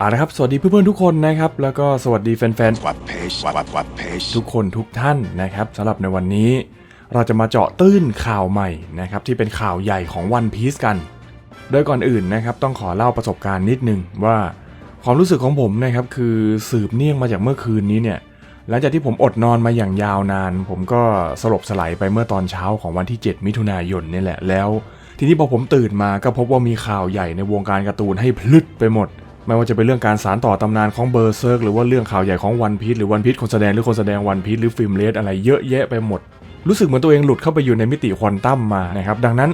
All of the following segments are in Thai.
เอาละครับ สวัสดีเพื่อนๆทุกคนนะครับ แล้วก็สวัสดีแฟนกวัดเพจกวัดกวัดเพจๆทุกคนทุกท่านนะครับสำหรับในวันนี้ เราจะมาเจาะตื้นข่าวใหม่นะครับที่เป็นข่าวใหญ่ของ One Piece กัน โดยก่อนอื่นนะครับต้องขอเล่าประสบการณ์นิดนึงว่าความรู้สึกของผมนะครับคือสืบเนื่องมาจากเมื่อคืนนี้เนี่ยหลังจากที่ผมอดนอนมาอย่างยาวนาน ผมก็สลบสลายไปเมื่อตอนเช้าของวันที่ 7 มิถุนายนนี่แหละแล้ว ทีนี้พอผมตื่นมาก็พบว่ามีข่าวใหญ่ในวงการการ์ตูนให้พลึดไปหมด ไม่ว่าจะเป็นเรื่องการสารต่อตำนานของเบอร์เซิร์กหรือว่าเรื่องข่าวใหญ่ของวันพี e หรือวันพี e คนแสดงหรือคนแสดงวันพี e หรือฟิล์มเลสอะไรเยอะแยะไปหมด รู้สึกเหมือนตัวเองหลุดเข้าไปอยู่ในมิติควอนตัมมานะครับดังนั้น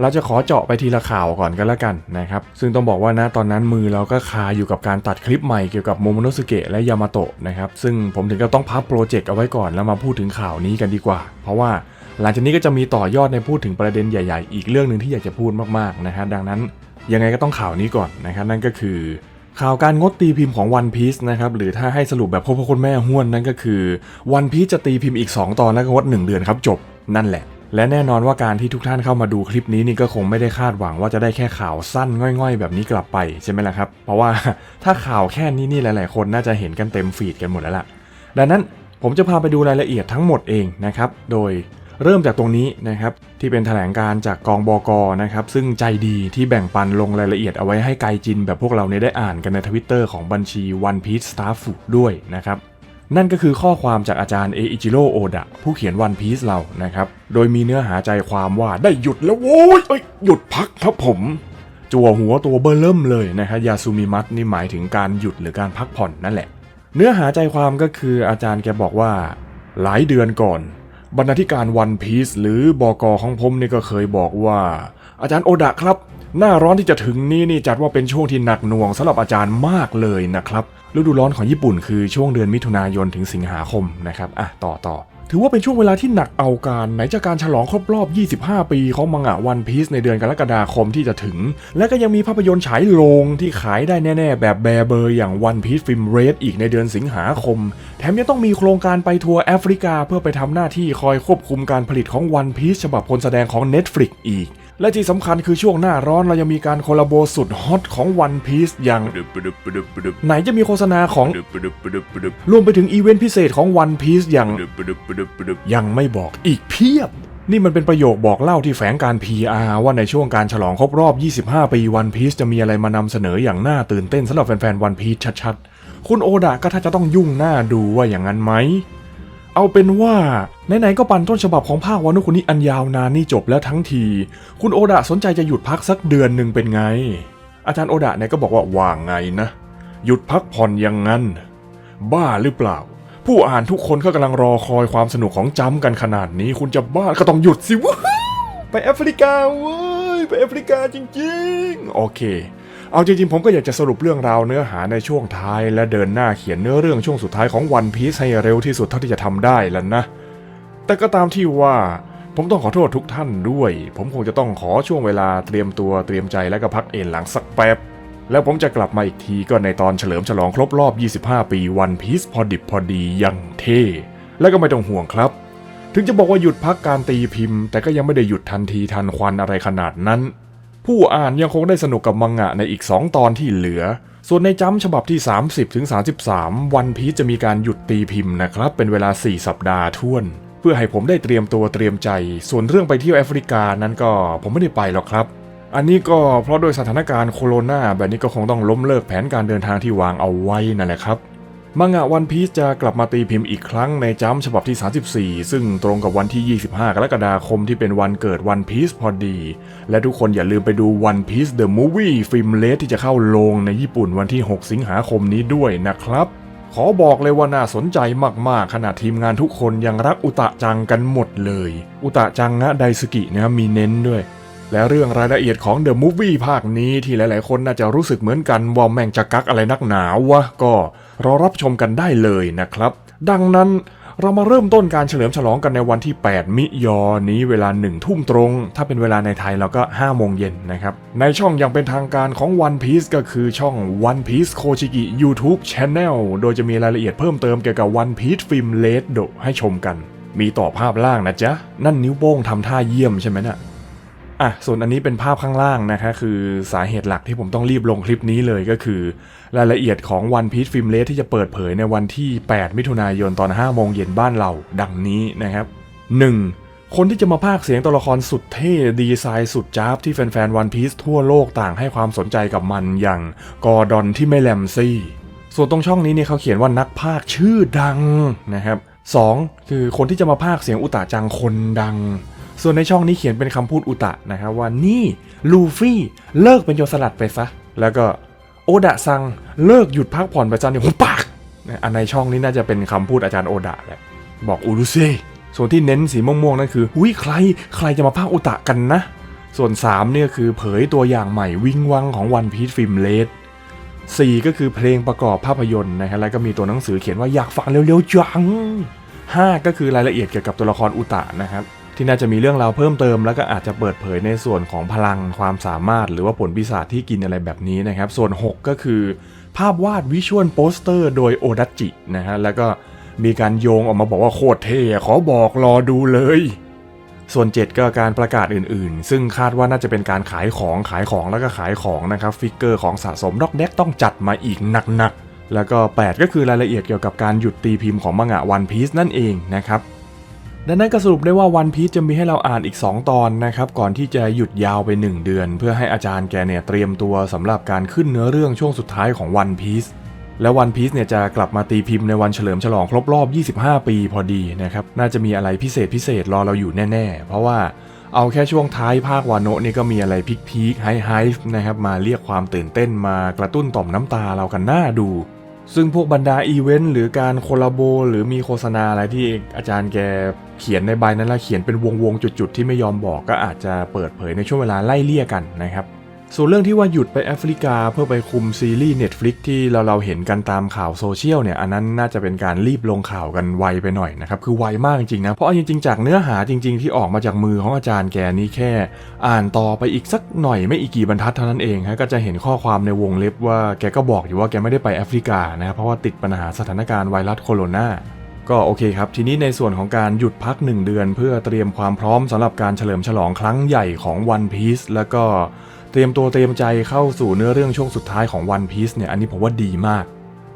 เราจะขอเจาะไปทีละข่าวก่อนกันแล้วกันนะครับซึ่งต้องบอกว่านะตอนนั้นมือเราก็คาอยู่กับการตัดคลิปใหม่เกี่ยวกับโมโมโนสเกะและยามาโตะนะครับซึ่งผมถึงก็ต้องพับโปรเจกต์เอาไว้ก่อนแล้วมาพูดถึงข่าวนี้กันดีกว่า เพราะว่าหลังจากนี้ก็จะมีต่อยอดในพูดถึงประเด็นใหญ่ ๆ อีกเรื่องหนึ่งที่อยากจะพูดมากๆนะฮะดังนั้นยังไงก็ต้องข่าวนี้ก่อนนะครับนั่นก็คือ ข่าวการงดตีพิมพ์ของ One Piece นะครับหรือถ้าให้สรุปแบบพ่อพ่อคุณแม่ห้วนนั่นก็คือ One Piece จะตีพิมพ์อีก 2 ตอนแล้วก็งด1เดือนครับจบนั่นแหละ และแน่นอนว่าการที่ทุกท่านเข้ามาดูคลิปนี้นี่ก็คงไม่ได้คาดหวังว่าจะได้แค่ข่าวสั้นง่อย ๆ แบบนี้กลับไปใช่ไหมล่ะครับ เพราะว่าถ้าข่าวแค่นี้นี่หลาย ๆ คนน่าจะเห็นกันเต็มฟีดกันหมดแล้วล่ะ ดังนั้นผมจะพาไปดูรายละเอียดทั้งหมดเองนะครับโดย เริ่มจากตรงนี้นะครับที่เป็นแถลงการจากกองบกนะครับซึ่งใจดีที่แบ่งปันลงรายละเอียดเอาไว้ให้ไกจินแบบพวกเราเนี่ยได้อ่านกันในทวิตเตอร์ของบัญชี One Piece Star Food ด้วยนะครับนั่นก็คือข้อความจากอาจารย์เออิจิโร่โอดะผู้เขียน One Piece เรานะครับ โดยมีเนื้อหาใจความว่าได้หยุดแล้วโว้ยหยุดพักครับผม จั่วหัวตัวเบอร์เริ่มเลยนะครับยาซูมิมัตนี่หมายถึงการหยุดหรือการพักผ่อนนั่นแหละ เนื้อหาใจความก็คืออาจารย์แกบอกว่า หลายเดือนก่อน บรรณาธิการวันพีซหรือบอกอของผมนี่ก็เคยบอกว่า อาจารย์โอดะครับ หน้าร้อนที่จะถึงนี้นี่จัดว่าเป็นช่วงที่หนักหน่วงสำหรับอาจารย์มากเลยนะครับฤดูร้อนของญี่ปุ่นคือช่วงเดือนมิถุนายนถึงสิงหาคมนะครับอะต่อต่อ ถือว่าเป็นช่วงเวลาที่หนักเอาการไหนจากการฉลองครบรอบ 25 ปีของมังงะวันพีซในเดือนกรกฎาคมที่จะถึง และก็ยังมีภาพยนตร์ฉายโรงที่ขายได้แน่ๆ แบบแบร์เบอร์อย่างวันพีซฟิล์มเรดอีกในเดือนสิงหาคม แถมยังต้องมีโครงการไปทัวร์แอฟริกา เพื่อไปทำหน้าที่คอยควบคุมการผลิตของวันพีซฉบับคนแสดงของ Netflix อีก และที่สำคัญคือช่วงหน้าร้อนเรายังมีการโคลาโบสุดฮอตของ One Piece อย่าง ไหนจะมีโฆษณาของ รวมไปถึงอีเวนต์พิเศษของ One Piece อย่าง ยังไม่บอกอีกเพียบ นี่มันเป็นประโยคบอกเล่าที่แฝงการ PR ว่าในช่วงการฉลองครบรอบ 25 ปี One Piece จะมีอะไรมานำเสนออย่างน่าตื่นเต้นสำหรับแฟนๆ One Piece ชัดๆ คุณโอดะก็ถ้าจะต้องยุ่งหน้าดูว่าอย่างนั้นไหม เอาเป็นว่าไหนๆก็ปั่นต้นฉบับของภาควานุคุนิอันยาวนานนี่จบแล้วทั้งที คุณโอดะสนใจจะหยุดพักสักเดือนหนึ่งเป็นไง อาจารย์โอดะเนี่ยก็บอกว่าว่าไงนะ หยุดพักผ่อนอย่างนั้น บ้าหรือเปล่า ผู้อ่านทุกคนก็กำลังรอคอยความสนุกของจำกันขนาดนี้ คุณจะบ้าก็ต้องหยุดสิวะไปแอฟริกาเว้ยไปแอฟริกาจริง ๆ โอเค เอาจริงๆผมก็อยากจะสรุปเรื่องราวเนื้อหาในช่วงท้าย และเดินหน้าเขียนเนื้อเรื่องช่วงสุดท้ายของวันพีซให้เร็วที่สุดเท่าที่จะทำได้แล้วนะ แต่ก็ตามที่ว่าผมต้องขอโทษทุกท่านด้วย ผมคงจะต้องขอช่วงเวลาเตรียมตัวเตรียมใจและก็พักเอนหลังสักแป๊บ แล้วผมจะกลับมาอีกทีก็ในตอนเฉลิมฉลองครบรอบ 25 ปีวันพีซพอดิบพอดียังเท่ แล้วก็ไม่ต้องห่วงครับ ถึงจะบอกว่าหยุดพักการตีพิมพ์ แต่ก็ยังไม่ได้หยุดทันทีทันควันอะไรขนาดนั้น ผู้อ่านยังคงได้สนุกกับมังงะในอีก 2 ตอนที่เหลือ ส่วนในจำฉบับที่ 30ถึงวันพีซจะมีการหยุดตีพิมพ์นะครับ เป็นเวลา 4 สัปดาห์ท่วน เพื่อให้ผมได้เตรียมตัวเตรียมใจ ส่วนเรื่องไปเที่ยวแอฟริกานั้นก็ผมไม่ได้ไปหรอกครับ อันนี้ก็เพราะโดยสถานการณ์โคโรนาแบบนี้ก็คงต้องล้มเลิกแผนการเดินทางที่วางเอาไว้นั่นแหละครับ มังงะวันพีซจะกลับมาตีพิมพ์อีกครั้งในจัมฉบับที่ 34 ซึ่งตรงกับวันที่ 25 กรกฎาคมที่เป็นวันเกิดวันพีซพอดี และทุกคนอย่าลืมไปดู One Piece The Movie ฟิล์มเลสที่จะเข้าโรงในญี่ปุ่นวันที่ 6 สิงหาคมนี้ด้วยนะครับ ขอบอกเลยว่าน่าสนใจมากๆ ขนาดทีมงานทุกคนยังรักอุตะจังกันหมดเลย อุตะจังงะไดสกินะมีเน้นด้วย และเรื่องรายละเอียดของ The Movie ภาคนี้ที่หลาย ๆ คนน่าจะรู้สึกเหมือนกันว่าแม่งจะกักอะไรนักหนาวะก็รอรับชมกันได้เลยนะครับ ดังนั้นเรามาเริ่มต้นการเฉลิมฉลองกันในวันที่ 8 มิยอนี้เวลา 1 ทุ่มตรง ถ้าเป็นเวลาในไทยเราก็ 5 โมงเย็นนะครับ ในช่องอย่างเป็นทางการของ One Piece ก็คือช่อง One Piece Kochiki YouTube Channel โดยจะมีรายละเอียดเพิ่มเติมเกี่ยวกับ One Piece Film l a d e ให้ชมกัน มีต่อภาพล่างนะจ๊ะ นั่นนิ้วโป้งทำท่าเยี่ยมใช่ไหมนะ่ะ อะส่วนอันนี้เป็นภาพข้างล่างนะคะคือสาเหตุหลักที่ผมต้องรีบลงคลิปนี้เลยก็คือ รายละเอียดของ One Piece Film Rate ที่จะเปิดเผยในวันที่ 8 มิถุนายนตอน5โมงเย็นบ้านเราดังนี้นะครับ 1. คนที่จะมาพากย์เสียงตัวละครสุดเท่ดีไซน์สุดจ้าบที่แฟนๆ One Piece ทั่วโลกต่างให้ความสนใจกับมันอย่างกอร์ดอนที่ไม่แลมซี่ ส่วนตรงช่องนี้เนี่ยเขาเขียนว่านักพากย์ชื่อดังนะครับ 2. คือคนที่จะมาพากย์เสียงอุตะจังคนดัง ส่วนในช่องนี้เขียนเป็นคำพูดอุตะนะครับว่านี่ลูฟี่เลิกเป็นโจรสลัดไปซะ แล้วก็โอดะซังเลิกหยุดพักผ่อนปซะเนี่ยหุบปากอันในช่องนี้น่าจะเป็นคำพูดอาจารย์โอดะแหละบอกอุรุเซส่วนที่เน้นสีม่วงๆนั่นคือหุยใครใครจะมาพากอุตะกันนะ ส่วน 3 เนี่ยคือเผยตัวอย่างใหม่วิงวังของ One Piece Film l a t 4ก็คือเพลงประกอบภาพยนตร์นะฮะแล้วก็มีตัวหนังสือเขียนว่าอยากฟังเร็วๆจัง 5 ก็คือรายละเอียดเกี่ยวกับตัวละครอุตะนะครับ ที่น่าจะมีเรื่องราวเพิ่มเติม แล้วก็อาจจะเปิดเผยในส่วนของพลังความสามารถ หรือว่าผลปีศาจที่กินอะไรแบบนี้นะครับ ส่วน 6 ก็คือ ภาพวาดวิชวลโปสเตอร์โดยโอดัตจินะฮะแล้วก็มีการโยงออกมาบอกว่าโคตรเท่ขอบอกรอดูเลย ส่วน 7 ก็การประกาศอื่นๆ ซึ่งคาดว่าน่าจะเป็นการขายของขายของแล้วก็ขายของนะครับฟิกเกอร์ของสะสมดอกแดกต้องจัดมาอีกหนักๆแล้วก็ 8 ก็คือรายละเอียดเกี่ยวกับการหยุดตีพิมพ์ของมังงะวันพีซนั่นเองนะครับ ดังนั้นก็สรุปได้ว่าวันพี e จะมีให้เราอ่านอีก 2 ตอนนะครับก่อนที่จะหยุดยาวไป 1 เดือน เพื่อให้อาจารย์แกเนี่ยเตรียมตัวสำหรับการขึ้นเนื้อเรื่องช่วงสุดท้ายของวันพีซและวันพีซเนี่ยจะกลับมาตีพิมพ์ในวันเฉลิมฉลองครบรอบ 25 ปีพอดีนะครับ น่าจะมีอะไรพิเศษพิเศษรอเราอยู่แน่ ๆ เพราะว่าเอาแค่ช่วงท้ายภาควานโนะนี่ก็มีอะไรพิกพีคไฮไฮนะครับ มาเรียกความตื่นเต้นมากระตุ้นต่อมน้ำตาเรากันหน้าดู ซึ่งพวกบรรดาอีเวนต์หรือการโคลาโบ หรือมีโฆษณาอะไรที่อาจารย์แก เขียนในใบนั้นล้วเขียนเป็นวงๆจุดๆที่ไม่ยอมบอกก็อาจจะเปิดเผยในช่วงเวลาไล่เลี่ยกันนะครับส่วนเรื่องที่ว่าหยุดไปแอฟริกาเพื่อไปคุมซีรีส์ Netflix ที่เราเราเห็นกันตามข่าวโซเชียลเนี่ยอันนั้นน่าจะเป็นการรีบลงข่าวกันไวไปหน่อยนะครับคือไวมากจริงๆนะเพราะจริงๆจากเนื้อหาจริง ๆ ที่ออกมาจากมือของอาจารย์แกนี่แค่ อ่านต่อไปอีกสักหน่อยไม่อีกกี่บรรทัดเท่านั้นเองฮะก็จะเห็นข้อความในวงเล็บว่าแกก็บอกอยู่ว่าแกไม่ได้ไปแอฟริกานะครับเพราะว่าติดปัญหาสถานการณ์ไวรัสโคโรนา ก็โอเคครับ ทีนี้ในส่วนของการหยุดพัก 1 เดือน เพื่อเตรียมความพร้อมสำหรับการเฉลิมฉลองครั้งใหญ่ของ One Piece แล้วก็เตรียมตัวเตรียมใจเข้าสู่เนื้อเรื่องช่วงสุดท้ายของ One Piece เนี่ยอันนี้ผมว่าดีมาก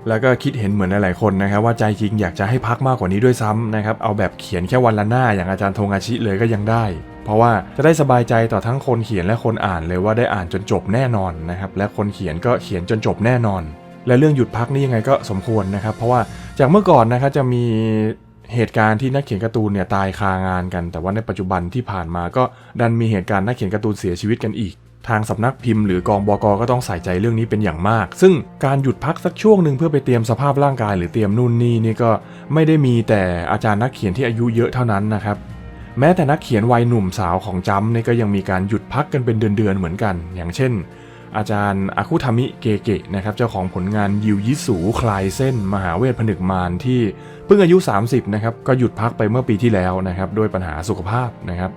แล้วก็คิดเห็นเหมือนหลายๆคนนะครับว่าใจจริงอยากจะให้พักมากกว่านี้ด้วยซ้ำนะครับเอาแบบเขียนแค่วันละหน้าอย่างอาจารย์โทงาชิเลยก็ยังได้ เพราะว่าจะได้สบายใจต่อทั้งคนเขียนและคนอ่านเลยว่าได้อ่านจนจบแน่นอนนะครับและคนเขียนก็เขียนจนจบแน่นอน และเรื่องหยุดพักนี่ยังไงก็สมควรนะครับ เพราะว่าจากเมื่อก่อนนะครับจะมีเหตุการณ์ที่นักเขียนการ์ตูนเนี่ยตายคางานกัน แต่ว่าในปัจจุบันที่ผ่านมาก็ดันมีเหตุการณ์นักเขียนการ์ตูนเสียชีวิตกันอีก ทางสำนักพิมพ์หรือกองบกก็ต้องใส่ใจเรื่องนี้เป็นอย่างมาก ซึ่งการหยุดพักสักช่วงหนึ่งเพื่อไปเตรียมสภาพร่างกาย หรือเตรียมนู่นนี่นี่ก็ไม่ได้มีแต่อาจารย์นักเขียนที่อายุเยอะเท่านั้นนะครับแม้แต่นักเขียนวัยหนุ่มสาวของจัมเนี่ยก็ยังมีการหยุดพักกันเป็นเดือนๆเหมือนกัน อย่างเช่น อาจารย์อาคุทามิเกเกะนะครับเจ้าของผลงานยิวยิสูคลายเส้น มหาเวทผนึกมารที่เพิ่งอายุ 30นะครับก็หยุดพักไปเมื่อปีที่แล้วนะครับด้วยปัญหาสุขภาพนะครับ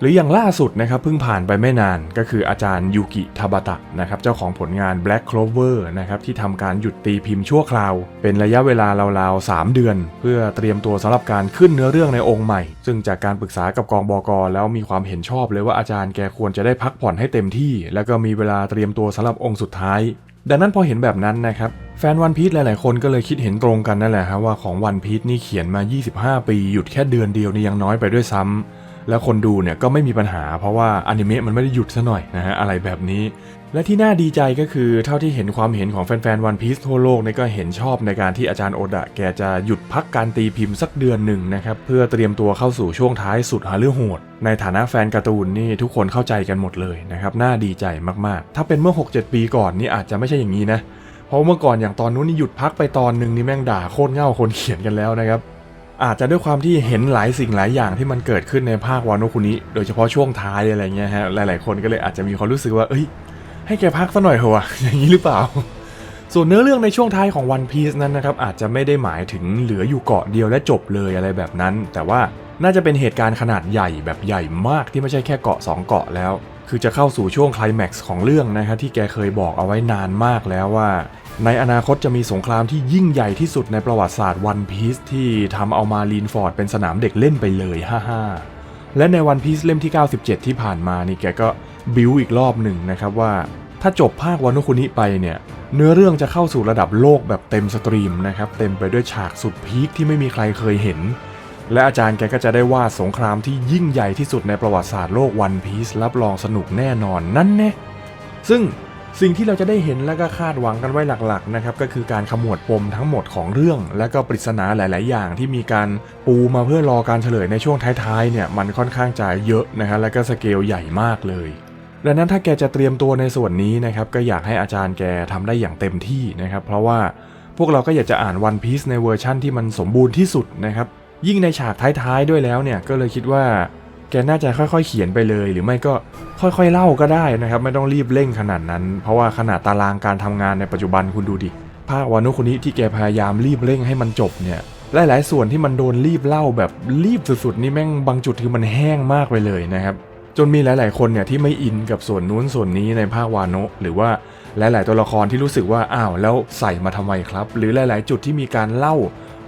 หรืออย่างล่าสุดนะครับเพิ่งผ่านไปไม่นานก็คืออาจารย์ยูกิทาบาตะนะครับเจ้าของผลงาน Black Clover นะครับที่ทำการหยุดตีพิมพ์ชั่วคราว เป็นระยะเวลาราวๆ 3 เดือน เพื่อเตรียมตัวสำหรับการขึ้นเนื้อเรื่องในองค์ใหม่ ซึ่งจากการปรึกษากับกองบกแล้วมีความเห็นชอบเลยว่าอาจารย์แกควรจะได้พักผ่อนให้เต็มที่ แล้วก็มีเวลาเตรียมตัวสำหรับองค์สุดท้าย ดังนั้นพอเห็นแบบนั้นนะครับแฟนวันพี e หลาย ๆ คนก็เลยคิดเห็นตรงกันนั่นแหละครับว่าของวันพี e นี่เขียนมา 25 ปีหยุดแค่เดือนเดียวนี่ยังน้อยไปด้วยซ้ำ แล้วคนดูเนี่ยก็ไม่มีปัญหาเพราะว่าอนิเมะมันไม่ได้หยุดซะหน่อยนะฮะอะไรแบบนี้ และที่น่าดีใจก็คือเท่าที่เห็นความเห็นของแฟนๆวันพี e ทั่วโลกเนี่ยก็เห็นชอบในการที่อาจารย์โอดะแกจะหยุดพักการตีพิมพ์สักเดือนหนึ่งนะครับเพื่อเตรียมตัวเข้าสู่ช่วงท้ายสุดหาเรื่องโหด ในฐานะแฟนการ์ตูนนี่ทุกคนเข้าใจกันหมดเลยนะครับน่าดีใจมากๆ ถ้าเป็นเมื่อ 6-7 ปีก่อนนี่อาจจะไม่ใช่อย่างนี้นะเพราะเมื่อก่อนอย่างตอนนู้นนี่หยุดพักไปตอนหนึ่งนี่แม่งด่าโคตรเง่าคนเขียนกันแล้วนะครับ อาจจะด้วยความที่เห็นหลายสิ่งหลายอย่างที่มันเกิดขึ้นในภาควาโนคุนิโดยเฉพาะช่วงท้ายอะไรเงี้ยฮะหลายๆคนก็เลยอาจจะมีความรู้สึกว่า เอ้ย ให้แกพักสักหน่อยเถอะวะอย่างนี้หรือเปล่า ส่วนเนื้อเรื่องในช่วงท้ายของ One Piece นั้นนะครับอาจจะไม่ได้หมายถึงเหลืออยู่เกาะเดียวและจบเลยอะไรแบบนั้น แต่ว่าน่าจะเป็นเหตุการณ์ขนาดใหญ่แบบใหญ่มากที่ไม่ใช่แค่เกาะ 2 เกาะแล้ว คือจะเข้าสู่ช่วงคลแม็กซ์ของเรื่องนะครับที่แกเคยบอกเอาไว้นานมากแล้วว่า ในอนาคตจะมีสงครามที่ยิ่งใหญ่ที่สุดในประวัติศาสตร์วันพีซที่ทำเอามารีนฟอร์ดเป็นสนามเด็กเล่นไปเลยฮ่าฮ่าและในวันพีซเล่มที่ 97 ที่ผ่านมานี่แกก็บิวอีกรอบหนึ่งนะครับว่า ถ้าจบภาควานุคุนิไปเนี่ย เนื้อเรื่องจะเข้าสู่ระดับโลกแบบเต็มสตรีมนะครับเต็มไปด้วยฉากสุดพีคที่ไม่มีใครเคยเห็น และอาจารย์แกก็จะได้ว่าสงครามที่ยิ่งใหญ่ที่สุดในประวัติศาสตร์โลกวันพีซรับรองสนุกแน่นอนนั่นแน่ซึ่ง สิ่งที่เราจะได้เห็นและก็คาดหวังกันไว้หลักๆนะครับก็คือการขมวดปมทั้งหมดของเรื่อง และก็ปริศนาหลาย ๆ อย่างที่มีการปูมาเพื่อรอการเฉลยในช่วงท้าย ๆ เนี่ยมันค่อนข้างจะเยอะนะฮะและก็สเกลใหญ่มากเลยดังนั้นถ้าแกจะเตรียมตัวในส่วนนี้นะครับก็อยากให้อาจารย์แกทำได้อย่างเต็มที่นะครับเพราะว่าพวกเราก็อยากจะอ่าน One Piece ในเวอร์ชั่นที่มันสมบูรณ์ที่สุดนะครับยิ่งในฉากท้ายๆด้วยแล้วเนี่ยก็เลยคิดว่า แกน่าจะค่อยๆ เขียนไปเลย หรือไม่ก็ค่อยๆเล่าก็ได้นะครับ ไม่ต้องรีบเร่งขนาดนั้น เพราะว่าขนาดตารางการทำงานในปัจจุบันคุณดูดิภาควานุคุนิที่แกพยายามรีบเร่งให้มันจบเนี่ยหลายๆส่วนที่มันโดนรีบเล่าแบบรีบสุดๆนี่แม่งบางจุดคือมันแห้งมากไปเลยนะครับจนมีหลาย ๆ คนเนี่ยที่ไม่อินกับส่วนนู้นส่วนนี้ในภาควานะหรือว่าหลาย ๆ ตัวละครที่รู้สึกว่าอ้าวแล้วใส่มาทำไมครับ หรือหลาย ๆ จุดที่มีการเล่า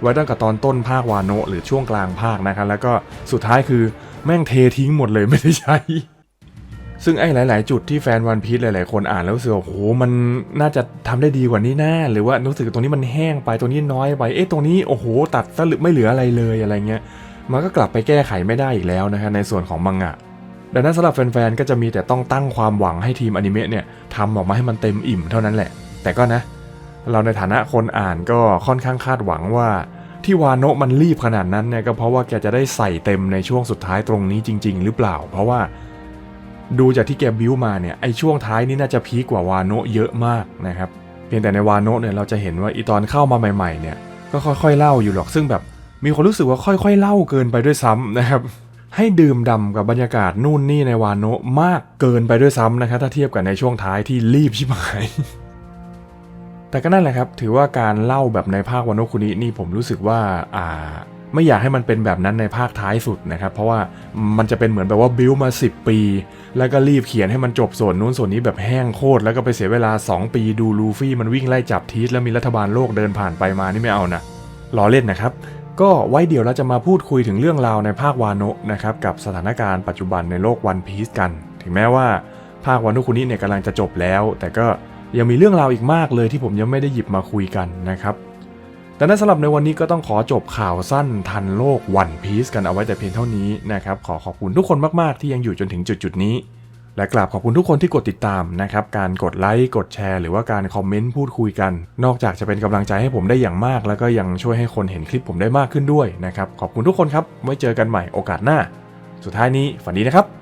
ไว้ตั้งแต่ตอนต้นภาควานะหรือช่วงกลางภาคนะครับแล้วก็สุดท้ายคือ แม่งเททิ้งหมดเลยไม่ได้ใช้ ซึ่งไอ้หลาย ๆ จุดที่แฟนวันพี e หลาย ๆ คนอ่านแล้วรู้สึกว่าโอ้โหมันน่าจะทำได้ดีกว่านี้แน่หรือว่ารู้สึกตรงนี้มันแห้งไปตรงนี้น้อยไปเอ๊ะตรงนี้โอ้โห ตัดซะหรือไม่เหลืออะไรเลยอะไรเงี้ยมันก็กลับไปแก้ไขไม่ได้อีกแล้วนะฮะในส่วนของมังงะดังนั้นสำหรับแฟน ๆ ก็จะมีแต่ต้องตั้งความหวังให้ทีมอนิเมะเนี่ยทำออกมาให้มันเต็มอิ่มเท่านั้นแหละ แต่ก็นะ เราในฐานะคนอ่านก็ค่อนข้างคาดหวังว่า ที่วานโนะมันรีบขนาดนั้นเนี่ยก็เพราะว่าแกจะได้ใส่เต็มในช่วงสุดท้ายตรงนี้จริง ๆ หรือเปล่า เพราะว่าดูจากที่แกบิ้วมาเนี่ยไอช่วงท้ายนี่น่าจะพีกกว่าวานโนะเยอะมากนะครับเพียงแต่ในวานโนะเนี่ยเราจะเห็นว่าอีตอนเข้ามาใหม่ๆเนี่ยก็ค่อยๆเล่าอยู่หรอกซึ่งแบบมีคนรู้สึกว่าค่อย ๆ เล่าเกินไปด้วยซ้ำนะครับให้ดื่มด่ำกับบรรยากาศนู่นนี่ในวานโนะมากเกินไปด้วยซ้ำนะครับถ้าเทียบกับในช่วงท้ายที่รีบชิบหาย แต่ก็นั่นแหละครับ ถือว่าการเล่าแบบในภาควาโนะคุนินี่ผมรู้สึกว่าอ่า ไม่อยากให้มันเป็นแบบนั้นในภาคท้ายสุดนะครับ เพราะว่ามันจะเป็นเหมือนแบบว่าบิวมา 10 ปี แล้วก็รีบเขียนให้มันจบส่วนนู้นส่วนนี้แบบแห้งโคตรแล้วก็ไปเสียเวลา 2 ปีดูลูฟี่มันวิ่งไล่จับทีสแล้วมีรัฐบาลโลกเดินผ่านไปมานี่ไม่เอานะล้อเล่นนะครับก็ไว้เดี๋ยวเราจะมาพูดคุยถึงเรื่องราวในภาควานะนะครับกับสถานการณ์ปัจจุบันในโลกวันพีซกัน ถึงแม้ว่าภาควานุคุนิเนี่ยกำลังจะจบแล้ว แต่ก็ ยังมีเรื่องราวอีกมากเลยที่ผมยังไม่ได้หยิบมาคุยกันนะครับ แต่นั้นสำหรับในวันนี้ก็ต้องขอจบข่าวสั้นทันโลกวันพีซกันเอาไว้แต่เพียงเท่านี้นะครับ ขอขอบคุณทุกคนมากๆ ที่ยังอยู่จนถึงจุดๆนี้ และกราบขอบคุณทุกคนที่กดติดตามนะครับ การกดไลค์ กดแชร์ หรือว่าการคอมเมนต์พูดคุยกัน นอกจากจะเป็นกำลังใจให้ผมได้อย่างมาก แล้วก็ยังช่วยให้คนเห็นคลิปผมได้มากขึ้นด้วยนะครับ ขอบคุณทุกคนครับ ไว้เจอกันใหม่โอกาสหน้า สุดท้ายนี้ฝันดีนะครับ